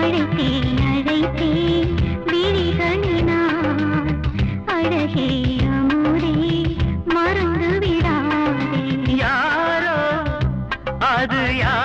அழைத்தேன் அழைத்தேன். விழிகளினால் அழகே அமுரே மறந்து விடாதே. யாரோ அது யார்?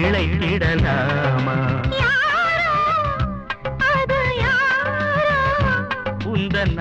இழைத்திடலாமா உந்தன்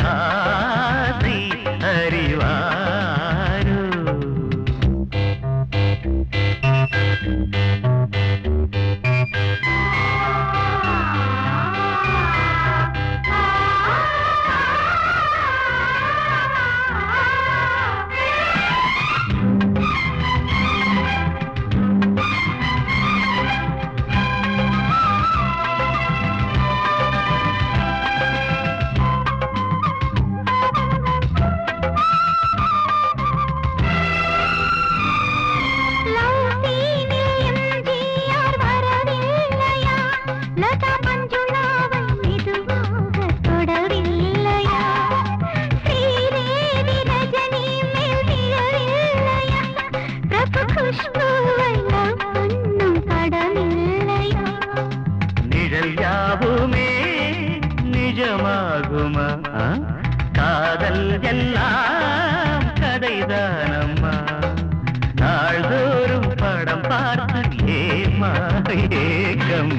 ஏக்கம்.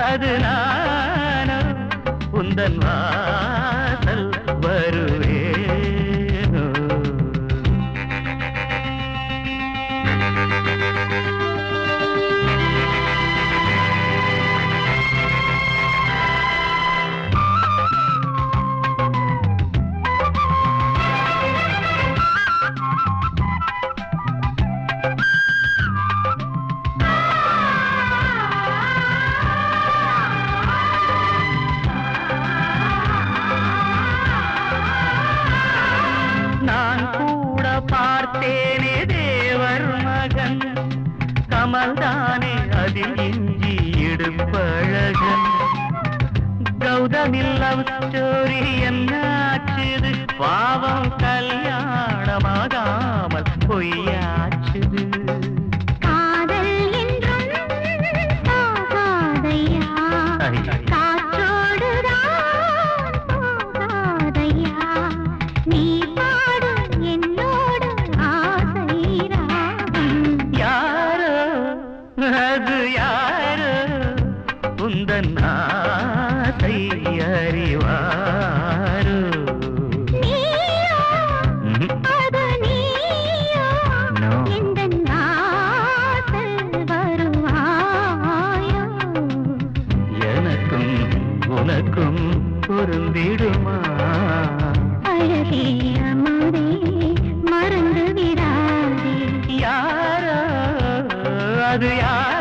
அது நானோ உந்தன் வா கமல்தானே அதில் இஞ்சி எடுப்பழகன் கௌதமில் லவ் ஸ்டோரி என்னாச்சுது? பாவம் கல்யாணமாகாமல் பொய்யா வார்த்தை அறிவாரோ? எனக்கும் உனக்கும் பொருந்திடுமா? அழகே அமுதே மறந்து விடாதே. யாரோ? அது யார்?